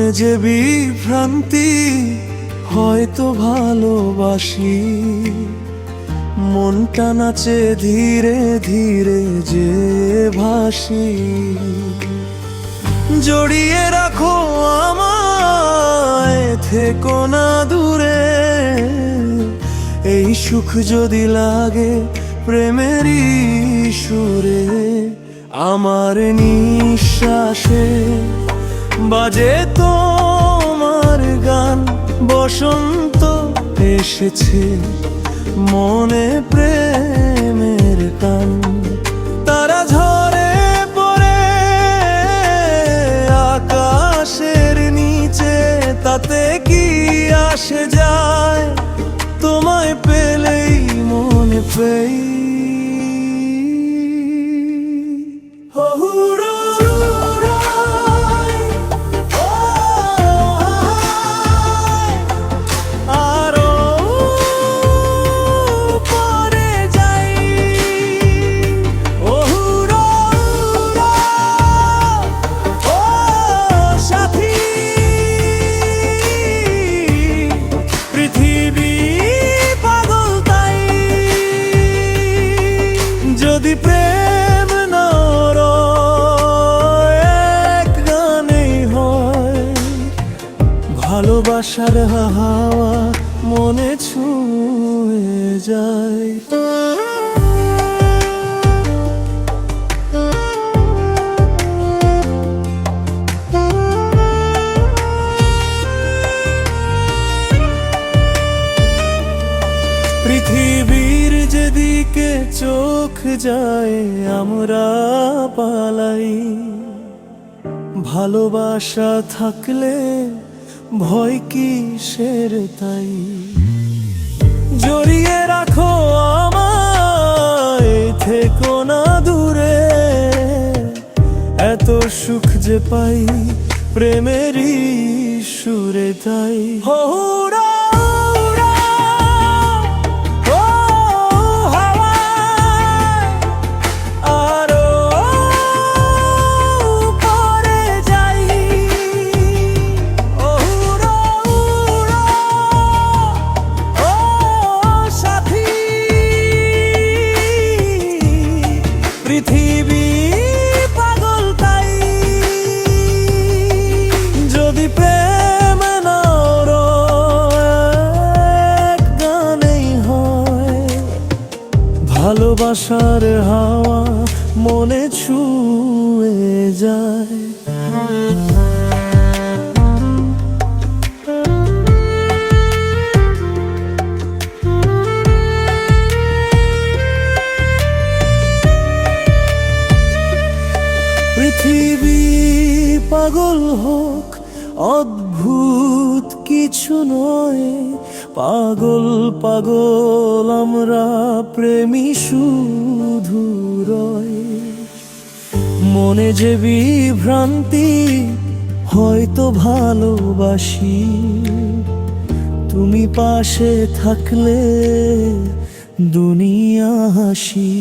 মনে যে বিভ্রান্তি হয়তো ভালোবাসি। মনটা নাচে ধীরে ধীরে যে ভাসি। জড়িয়ে রাখো আমায়, থেকো না দূরে। এই সুখ যদি লাগে প্রেমেরই সুরে, আমার নিঃশ্বাসে বাজে তোমার গান, বসন্ত এসেছে মনে প্রেমের টান। তারা ঝরে পড়ে আকাশের নিচে, তাতে কি আসে যায়? তোমায় পেলেই মনে পেই প্রেম এক গানেই হয়। ভালোবাসার হাওয়া মনে ছুঁয়ে যায়। চোখ যায়, আমরা পালাই। ভালোবাসা থাকলে ভয় কিসের তাই? জড়িয়ে রাখো আমায়, থেকো না দূরে। এত সুখ যে পাই, প্রেমেরই সুরে তাই। হৌরা পৃথিবী পাগল তাই। যদি প্রেম নর গানেই হয়। ভালোবাসার হাওয়া মনে ছুঁয়ে যায়। পৃথিবী পাগল হোক, অদ্ভুত কিছু নয়। পাগল পাগল আমরা, প্রেমী শুধু রয়। মনে যে বিভ্রান্তি, হয়তো ভালোবাসি। তুমি পাশে থাকলে দুনিয়া হাসি।